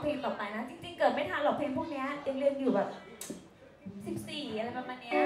เพลงต่อไปนะ จริงๆ เกิดไม่ทันหรอกเพลงพวกนี้ยังเรียนอยู่แบบ 14 อะไรประมาณเนี้ย